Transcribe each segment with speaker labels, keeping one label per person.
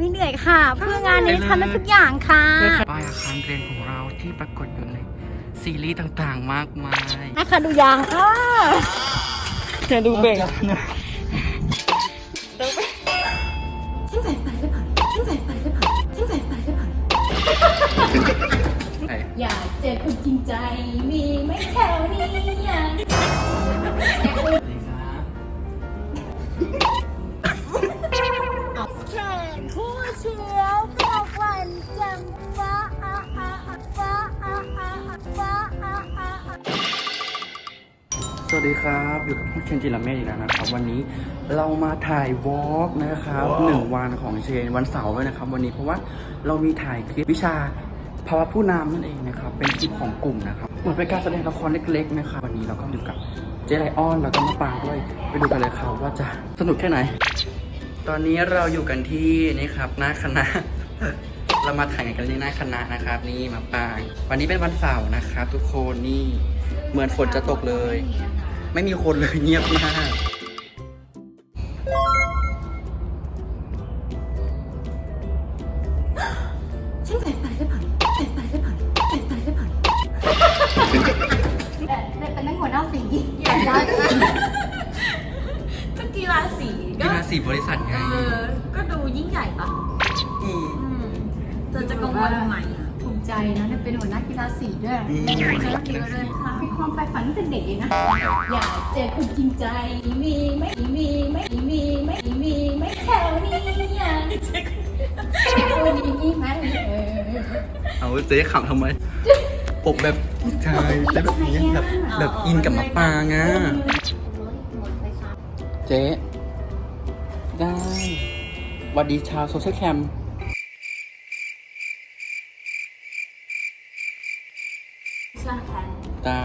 Speaker 1: ไม่เหนื่อยค่ะ เพื่องานนี้ทำได้ทุกอย่างค่ะด้
Speaker 2: ป้ายอาคารเรียนของเราที่ปรากฏอยู่ในซีรีส์ต่างๆมากมาย
Speaker 1: นะคะดูยางค่ะ
Speaker 2: จะดูเบงฉันใส่ไปหรือ
Speaker 3: ย่านใส่ไปหรือเปล่าน
Speaker 1: ใส่ไปหรืผ่าอยากเจอคนจริงใจมีไหม่แถวนี้อยาง เชียวกระวันจำฟ้าอาอาฟ้าอาอาฟ้าอาอา
Speaker 2: สวัสดีครับ อยู่กับพี่เชนจิราเมฆอีกแล้วนะครับ วันนี้เรามาถ่ายวอล์กนะครับหนึ่งวันของเชนวันเสาร์ด้วยนะครับ วันนี้เพราะว่าเรามีถ่ายคลิปวิชาภาวะผู้นำนั่นเองนะครับ เป็นคลิปของกลุ่มนะครับเหมือนเป็นการแสดงละครเล็ก ๆ นะครับวันนี้เราก็อยู่กับเจไลออนแล้วก็มาปางด้วยไปดูกันเลยครับว่าจะสนุกแค่ไหน ตอนนี้เราอยู่กันที่นี่ครับหน้าคณะ เรามาถ่ายกันที่หน้าคณะนะครับ นี่มาปาง วันนี้เป็นวันเสาร์นะครับ ทุกคนนี่เหมือนฝนจะตกเลย ไม่มีคนเลยเงียบมาก
Speaker 1: สี
Speaker 2: บริษัทไง
Speaker 4: เออ ก็ดูยิ่งใหญ่ปะ
Speaker 2: ม
Speaker 4: อืมเธอจะกังวลทำไมอะ
Speaker 1: ภูมิใจนะได้เป็นหัวหน้ากีฬาสีด้วย
Speaker 2: อืม
Speaker 4: ก็คิดว่าเดินทาง
Speaker 1: มีความใฝ่ฝันตั้งแต่เด็กเลยนะ อยากเจอคนจริงใจ มีไหมมีไหมมีไหมมีไหมแถวนี้อยากเจอคนมีไหมเออ
Speaker 2: เอาเจ๊ขำทำไม ผมแบบผู้ชายเจ๊แบบนี้แบบแบบอินกับมะปางอะ เจ๊ ได้หวัสดีชาวโซเชียลแคม
Speaker 4: ใช่ค่ะ
Speaker 2: ตา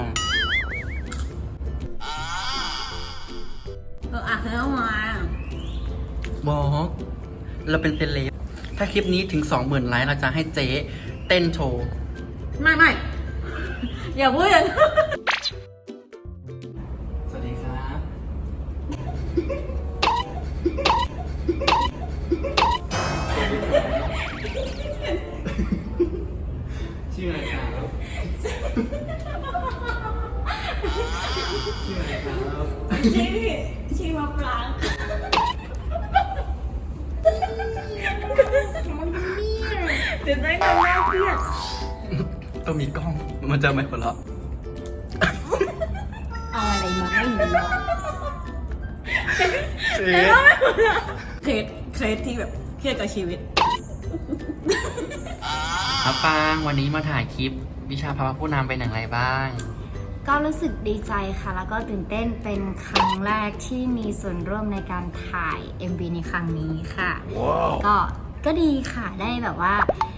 Speaker 4: เอออะเข้ามา
Speaker 2: บอกเราเป็นเซเลบถ้าคลิปนี้ถึง 20,000ไลค์เราจะให้เจ๊เต้นโชว์
Speaker 4: ไม่ไม่อย่าพูดอย่างนั้น เดี๋ยวได้เงินแม่เครียด
Speaker 2: ต้องมีกล้อง มันจะไม่หัวเราะ
Speaker 1: เอาอะไรมาให้หนูลอง
Speaker 2: เจ๊
Speaker 4: เคสเคสที่แบบเครียดกับชีวิต
Speaker 2: มะปางวันนี้มาถ่ายคลิป วิชาภาวะผู้นำเป็นอย่างไรบ้าง
Speaker 1: ก็รู้สึกดีใจค่ะ แล้วก็ตื่นเต้นเป็นครั้งแรกที่มีส่วนร่วมในการถ่าย MV ในครั้งนี้ค่ะ ก็ก็ดีค่ะได้แบบว่าอ่า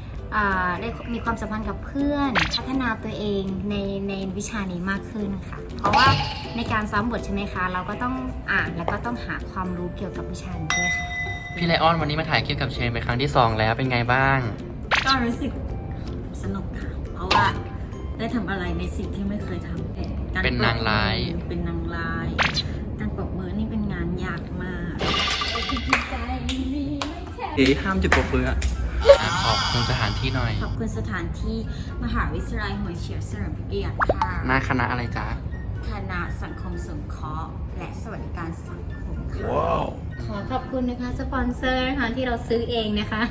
Speaker 1: ได้มีความสัมพันธ์กับเพื่อน พัฒนาตัวเองในในวิชานี้มากขึ้นค่ะ เพราะว่าในการซ้อมบทใช่ไหมคะ เราก็ต้องอ่านแล้วก็ต้องหาความรู้เกี่ยวกับวิชานี้ด้วยค่ะ
Speaker 2: พี่ไลออนวันนี้มาถ่ายคลิปกับเชนเป็นครั้งที่สองแล้วเป็นไงบ้าง
Speaker 4: ก็รู้สึกสนุกค่ะ เพราะว่าได้ทำอะไรในสิ่งที่ไม่เคยทำการ
Speaker 2: เป็นนางร้าย
Speaker 4: ปรบมือเป็นนางร้าย การปรบมือนี่เป็นงานยากมาก
Speaker 2: เอ๊ะห้ามจุดปรบมืออะอะ ขอบคุณสถานที่หน่อย
Speaker 4: ขอบคุณสถานที่มหาวิทยาลัยหัวเฉียวเฉลิมพระเกียรติค่ะ
Speaker 2: หน้าคณะอะไรจ๊ะ
Speaker 4: คณะสังคมสงเคราะห์และสวัสดิการสังคมค่ะ
Speaker 1: ขอขอบคุณนะคะสปอนเซอร์นะคะที่เราซื้อเองนะคะ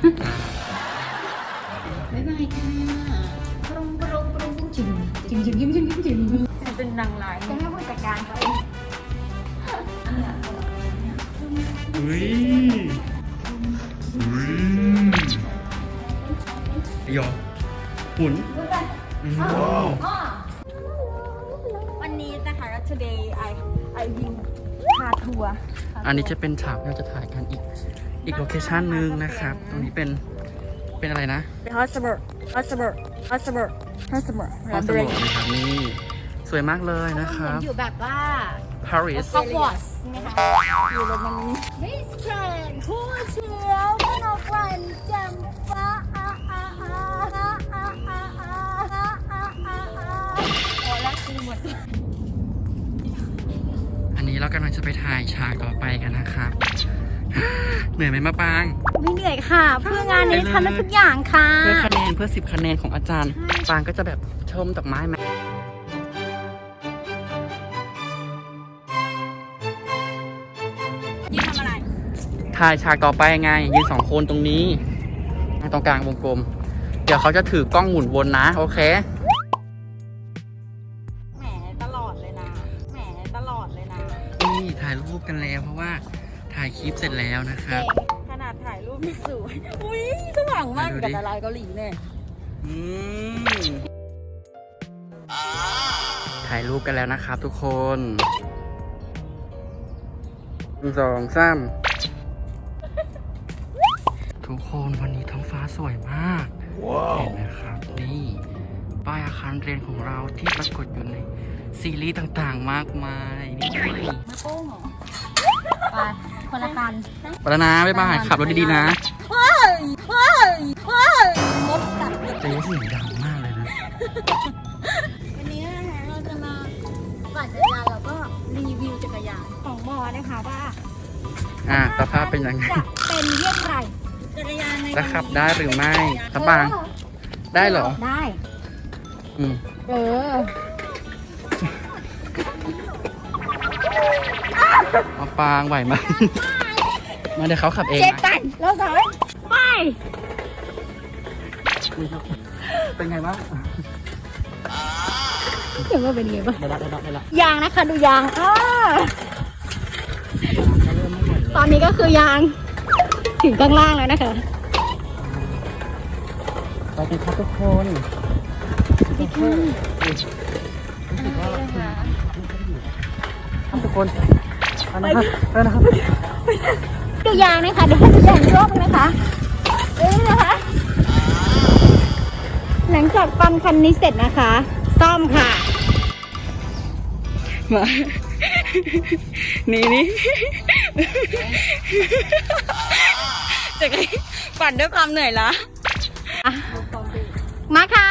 Speaker 1: บ๊ายบายค่ะปรุงปรุงปรุงปรุงจิ๋มจิ๋มจิ๋มจิ๋มจิ๋มจิ๋ม
Speaker 4: เป็นนางร้าย
Speaker 1: จะให้ผู้จัดการเขาเอง
Speaker 2: อุ้ย ยอหมุนว้าว
Speaker 4: วันนี้นะคะ today I I will พาทัวร์
Speaker 2: อันนี้จะเป็นฉากที่เราจะถ่ายกันอีก อีกโลเคชั่นหนึ่งนะครับ ตรงนี้เป็น เป็นอะไรนะ
Speaker 4: เป็น hostel hostel hostel hostel
Speaker 2: ห้องสมุดนะครับนี่สวยมากเลยนะค
Speaker 1: เหมื
Speaker 2: รั
Speaker 1: อน
Speaker 2: บ
Speaker 1: อยู่แบบว่า
Speaker 2: Paris
Speaker 1: ฮอกวอตส์นะคะอยู่โรมันมิสแกรนด์ผู้เชียวพนกวันจำฟ้า อั
Speaker 2: นนี้เรากำลังจะไปถ่ายฉากต่อไปกันนะครับ เหนื่อยไหมมาปาง
Speaker 1: ไม่เหนื่อยค่ะ เพื่องานนี้ทำได้ทุกอย่างค่ะ
Speaker 2: เพื่อคะแนนเพื่อสิบคะแนนของอาจารย์ ปางก็จะแบบชมดอกไม้ไหม
Speaker 4: ยืนอะไร
Speaker 2: ถ่ายฉากต่อไปไงยืนสองคนตรงนี้ ตรงกลางวงกลม เดี๋ยวเขาจะถือกล้องหมุนวนนะ โอเค
Speaker 4: แหมตลอดเลยนะแหมตลอดเลยนะ
Speaker 2: นี่ถ่ายรูปกันแล้วเพราะว่าถ่ายคลิปเสร็จแล้วนะครับ
Speaker 4: ขนาดถ่ายรูปไม่สวยอุ้ยสว่างมาก
Speaker 2: ดูดิ
Speaker 4: กับดาราเกาหลีเนี่ย
Speaker 2: อืมถ่ายรูปกันแล้วนะครับทุกคนหนึ่งสองสามทุกคนวันนี้ท้องฟ้าสวยมาก เห็นไหมครับนี่ป้ายอาคารเรียนของเราที่ปรากฏอยู่ในซีรีส์ต่างๆมากมายนี่
Speaker 1: มาโป้งเหรอไปคนละกัน
Speaker 2: ไปแล้วนะบ๊ายบายขับรถดีๆนะ
Speaker 4: เฮ้ยเฮ้ยเฮ้ยมดกัด
Speaker 2: จะยกเสียงดังมากเลยนะ
Speaker 4: วันนี้นะคะเราจะมาปั่นจักรยานแล้วก็รีวิวจักรยาน
Speaker 1: ของบอนะคะว่า
Speaker 2: อะสภาพเป็นยังไง
Speaker 1: จะเป็นเยี่ยงไร
Speaker 4: จักรยานใน
Speaker 2: จะขับได้หรือไม่ครับบาง ได้เหรอ
Speaker 1: ได้
Speaker 2: อืม
Speaker 1: เออ
Speaker 2: เอาปางไหวไหมมาเดี๋ยวเขาขับเอง
Speaker 1: เจ็ด
Speaker 2: นะ
Speaker 1: กันแล้วสายไป
Speaker 2: เป็นไงบ้าง
Speaker 1: เดี๋ยวว่าเป็นไงบ้าง
Speaker 2: ได้ละได้ละได้ละ
Speaker 1: ยางนะคะดูยางอ้าตอนนี้ก็คือยาง ถึงข้างล่างแล้วนะคะ
Speaker 2: ไปกันครับทุกคนพี่ค่ะครับทุกคนไปนะครับไปนะครับ
Speaker 1: ดูยางนะคะเดี๋ยวให้ดูยางอีกรอบนึงนะคะเอ้ยนะคะ หลังจากปั๊มคันนี้เสร็จนะคะ ซ่อมค่ะ
Speaker 2: มานี่นี่
Speaker 4: จักรยานปั่นด้วยความเหนื่อยล้า
Speaker 1: มาค่ะ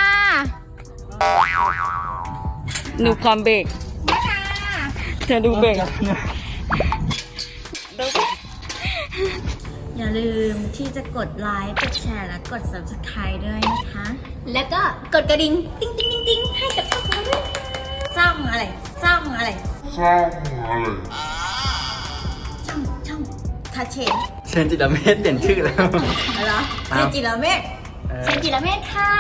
Speaker 4: ดูความเบรก
Speaker 1: มาค่ะ
Speaker 4: จะดูเบรกอย่าลืมที่จะกดไลค์ กดแชร์ และกด subscribe ด้วยนะคะ
Speaker 1: แล้วก็กดกระดิ่ง ติ๊งติ๊งติ๊งติ๊งให้กับพวกเราด้วย
Speaker 4: ช่องอะไรช่องอะไร
Speaker 5: Samuel.
Speaker 4: ช่องช่องคาเชน
Speaker 2: เชนจิตรเมธเปลี่ยนชื่อแล้ว
Speaker 4: อะไรเหรอ
Speaker 2: ครั
Speaker 4: เจ
Speaker 2: บ
Speaker 4: จิระเมฆ
Speaker 2: เออ
Speaker 1: เชนจิรเมธค่ะ